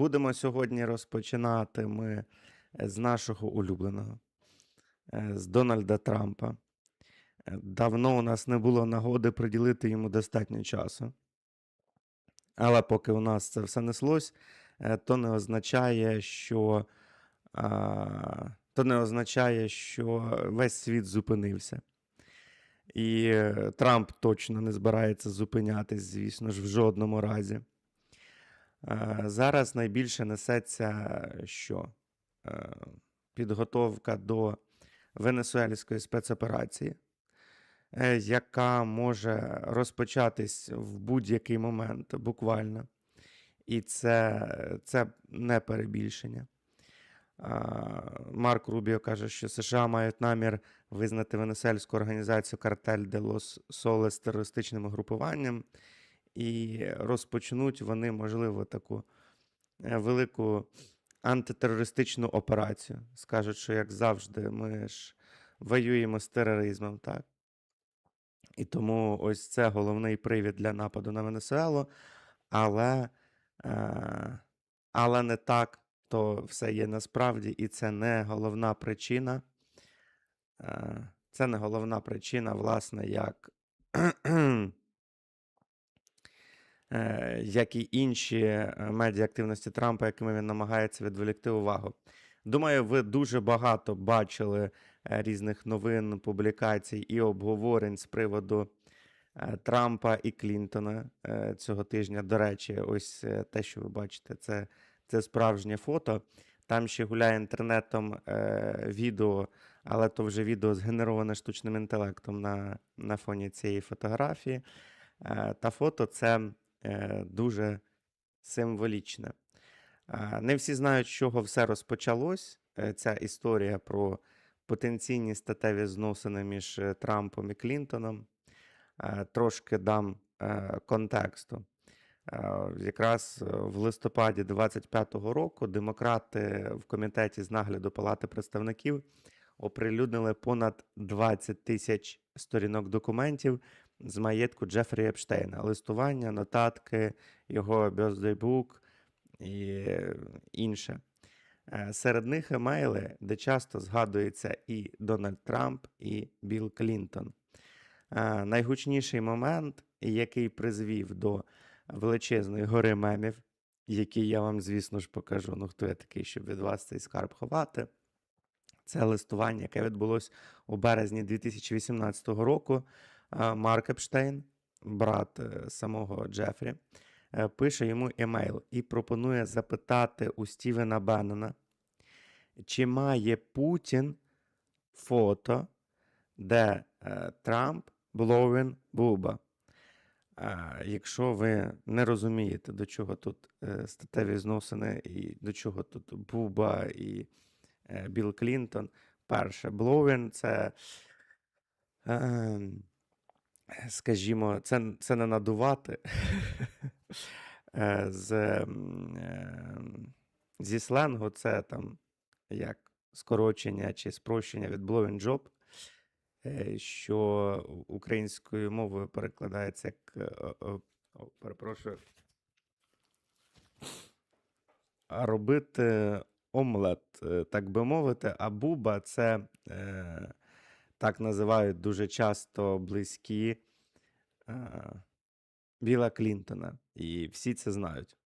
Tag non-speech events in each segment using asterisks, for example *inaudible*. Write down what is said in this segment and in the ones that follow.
Будемо сьогодні розпочинати ми е, з нашого улюбленого, е, з Дональда Трампа. Е, Давно у нас не було нагоди приділити йому достатньо часу. Але поки у нас це все неслось, то не означає, що, то не означає, що весь світ зупинився. І Трамп точно не збирається зупинятись, звісно ж, в жодному разі. Е, Зараз найбільше несеться що? Е, Підготовка до венесуельської спецоперації, е, яка може розпочатись в будь-який момент, буквально. І це, це не перебільшення. Марк Рубіо каже, що США мають намір визнати венесуельську організацію Картель де Лос Солес терористичним угрупуванням, і розпочнуть вони, можливо, таку е, велику антитерористичну операцію. Скажуть, що як завжди, ми ж воюємо з тероризмом, так? І тому ось це головний привід для нападу на Венесуелу, але, е, але не так то все є насправді, і це не головна причина. Е, Це не головна причина, власне, як, як і інші е, медіа-активності Трампа, якими він намагається відволікти увагу. Думаю, ви дуже багато бачили е, різних новин, публікацій і обговорень з приводу е, Трампа і Клінтона е, цього тижня. До речі, ось е, те, що ви бачите, це, це справжнє фото. Там ще гуляє інтернетом е, відео, але то вже відео згенероване штучним інтелектом на, на фоні цієї фотографії. Е, та фото це е, дуже символічне. Е, Не всі знають, з чого все розпочалось. Е, Ця історія про потенційні статеві зносини між е, Трампом і Клінтоном. Е, Трошки дам е, контексту. Е, Якраз е, в листопаді 25-го року демократи в комітеті з нагляду Палати представників оприлюднили понад 20 тисяч сторінок документів з маєтку Джефрі Епштейна, листування, нотатки, його birthday book і е, інше. Е, Серед них емейли, де часто згадується і Дональд Трамп, і Білл Клінтон. Е, Найгучніший момент, який призвів до величезної гори мемів, які я вам, звісно ж, покажу. Ну, хто я такий, щоб від вас цей скарб ховати. Це листування, яке відбулось у березні 2018 року. Е, Марк Епштейн, брат е, самого Джефрі, е, пише йому емейл і пропонує запитати у Стівена Беннона, чи має Путін фото, де Трамп бловін Буба. Якщо ви не розумієте, до чого тут статеві зносини, і до чого тут Буба і Білл Клінтон, перше, бловін це, е, скажімо, це, це не надувати. *laughs* Е, З, е, зі сленгу це там як скорочення чи спрощення від blowing job, е, що українською мовою перекладається як е, е, о, перепрошую. Робити омлет, е, так би мовити, а буба це е, так називають дуже часто близькі е, Біла Клінтона. І всі це знають.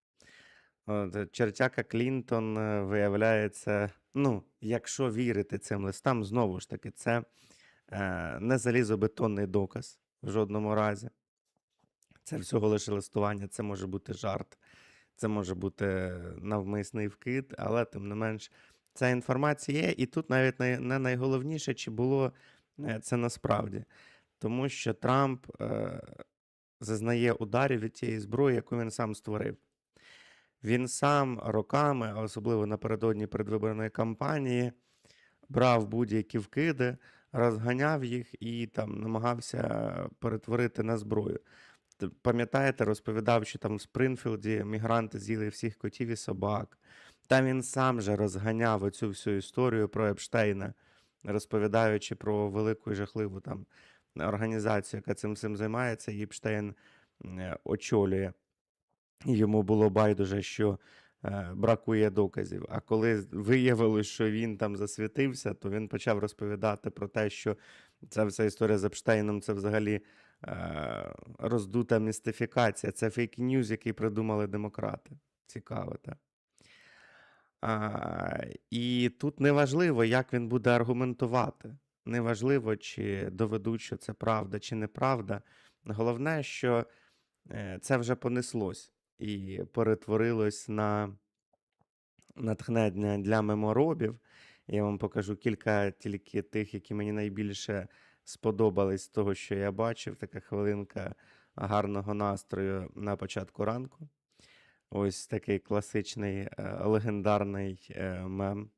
От, чертяка Клінтон е, виявляється, ну, якщо вірити цим листам, знову ж таки, це е, не залізобетонний доказ в жодному разі. Це всього лише листування, це може бути жарт, це може бути навмисний вкид, але тим не менш, ця інформація є, і тут навіть не найголовніше, чи було це насправді. Тому що Трамп е, зазнає ударів від тієї зброї, яку він сам створив. Він сам роками, а особливо напередодні передвиборної кампанії, брав будь-які вкиди, розганяв їх і там намагався перетворити на зброю. Пам'ятаєте, розповідав, що там в Спринфілді мігранти з'їли всіх котів і собак. Там він сам же розганяв оцю всю історію про Епштейна, розповідаючи про велику і жахливу там організацію, яка цим всім займається, і Епштейн е, очолює. Йому було байдуже, що е, бракує доказів. А коли виявилось, що він там засвітився, то він почав розповідати про те, що ця вся історія з Епштейном це взагалі е, роздута містифікація. Це фейк-ньюз, який придумали демократи. Цікаво, так? А, і тут неважливо, як він буде аргументувати. Неважливо, чи доведуть, що це правда, чи неправда. Головне, що е, це вже понеслось і перетворилось на натхнення для меморобів. Я вам покажу кілька тільки тих, які мені найбільше сподобались з того, що я бачив. Така хвилинка гарного настрою на початку ранку. Ось такий класичний е, легендарний е, мем.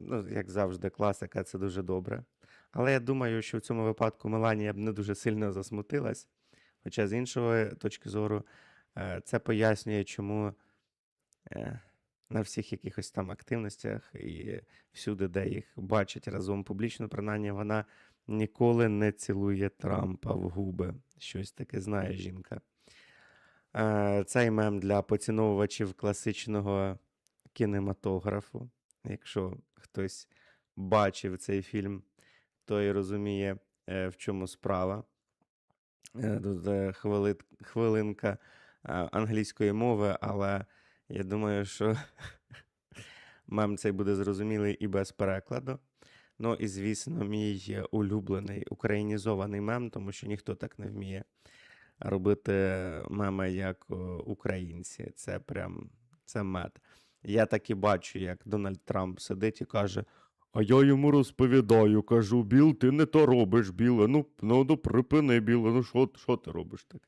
Ну, як завжди, класика, це дуже добре. Але я думаю, що в цьому випадку Меланія б не дуже сильно засмутилась. Хоча з іншої точки зору, е, це пояснює, чому е, на всіх якихось там активностях і всюди, де їх бачать разом публічно, принаймні вона ніколи не цілує Трампа в губи. Щось таке знає жінка. Е, Цей мем для поціновувачів класичного кінематографу. Якщо хтось бачив цей фільм, той розуміє, е, в чому справа. Е, Тут хвилинка англійської мови, але я думаю, що *laughs* мем цей буде зрозумілий і без перекладу. Ну і, звісно, мій улюблений українізований мем, тому що ніхто так не вміє робити меми, як українці. Це прям це мед. Я так і бачу, як Дональд Трамп сидить і каже: А я йому розповідаю, кажу, Біл, ти не то робиш, Біле. Ну, ну, ну припини, Біле, ну що, що ти робиш таке?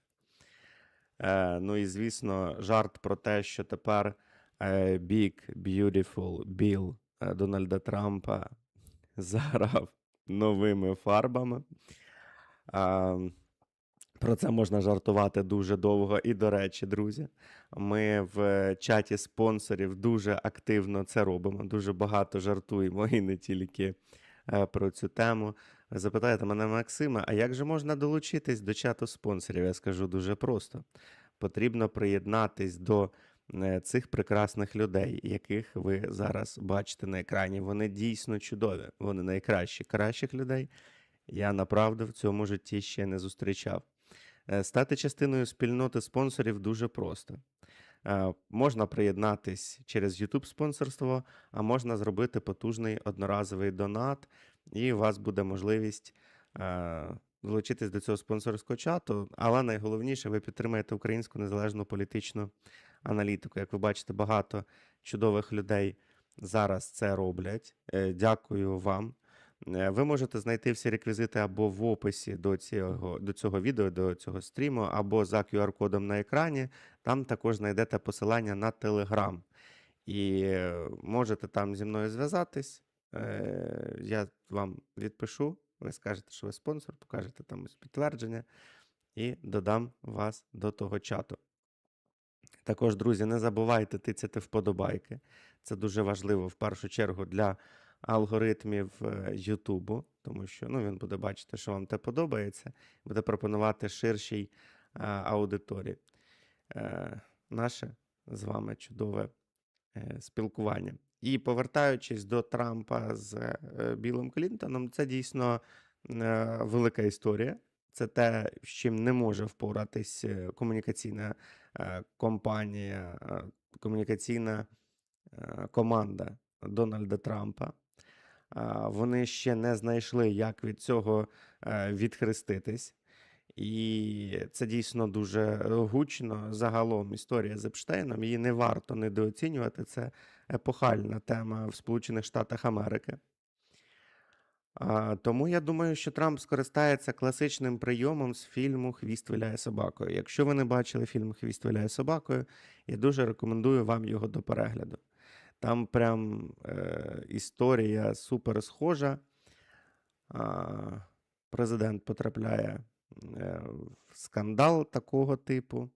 Е, ну і звісно, жарт про те, що тепер е, Big Beautiful Bill е, Дональда Трампа *laughs* заграв новими фарбами. Про це можна жартувати дуже довго. І, до речі, друзі, ми в чаті спонсорів дуже активно це робимо. Дуже багато жартуємо і не тільки е, про цю тему. Запитаєте мене, Максиме, а як же можна долучитись до чату спонсорів? Я скажу дуже просто. Потрібно приєднатись до е, цих прекрасних людей, яких ви зараз бачите на екрані. Вони дійсно чудові. Вони найкращі. Кращих людей я направду в цьому житті ще не зустрічав. Е, Стати частиною спільноти спонсорів дуже просто. Е, Можна приєднатись через YouTube спонсорство, а можна зробити потужний одноразовий донат, і у вас буде можливість е, долучитись до цього спонсорського чату. Але найголовніше, ви підтримаєте українську незалежну політичну аналітику. Як ви бачите, багато чудових людей зараз це роблять. Дякую вам. Е, Ви можете знайти всі реквізити або в описі до цього, до цього відео, до цього стріму, або за QR-кодом на екрані. Там також знайдете посилання на Telegram. І е, можете там зі мною зв'язатись. Е, Я вам відпишу. Ви скажете, що ви спонсор, покажете там підтвердження, і додам вас до того чату. Також, друзі, не забувайте тицяти вподобайки. Це дуже важливо в першу чергу для алгоритмів е, Ютубу, тому що ну, він буде бачити, що вам те подобається, буде пропонувати ширшій е, аудиторії. Е, Наше з вами чудове спілкування. І повертаючись до Трампа з Білим Клінтоном, це дійсно велика історія. Це те, з чим не може впоратись комунікаційна компанія, комунікаційна команда Дональда Трампа. Вони ще не знайшли, як від цього е, відхреститись. І це дійсно дуже гучно. Загалом історія з Епштейном. Її не варто недооцінювати. Це епохальна тема в Сполучених Штатах Америки. Тому я думаю, що Трамп скористається класичним прийомом з фільму Хвіст виляє собакою. Якщо ви не бачили фільм Хвіст виляє собакою, я дуже рекомендую вам його до перегляду. Там прям е, історія супер схожа. А, президент потрапляє е, в скандал такого типу.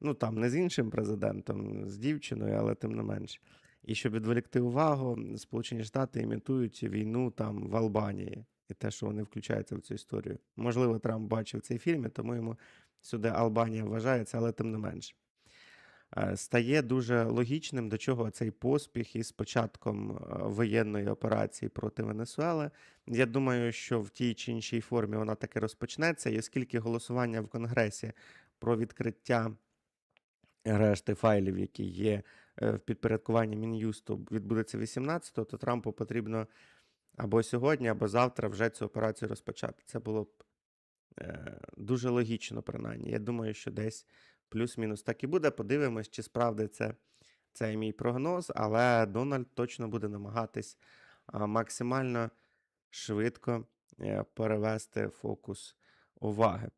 Ну, там не з іншим президентом, з дівчиною, але тим не менш. І щоб відволікти увагу, Сполучені Штати імітують війну там в Албанії і те, що вони включаються в цю історію. Можливо, Трамп бачив цей фільм, тому йому сюди Албанія вважається, але тим не менш. Е, стає дуже логічним, до чого цей поспіх із початком е, воєнної операції проти Венесуели. Я думаю, що в тій чи іншій формі вона таки розпочнеться, і оскільки голосування в Конгресі про відкриття решти файлів, які є е, в підпорядкуванні Мін'юсту, відбудеться 18-го, то Трампу потрібно або сьогодні, або завтра вже цю операцію розпочати. Це було б е, дуже логічно, принаймні. Я думаю, що десь плюс-мінус так і буде. Подивимось, чи справдиться цей мій прогноз, але Дональд точно буде намагатись максимально швидко е, перевести фокус уваги.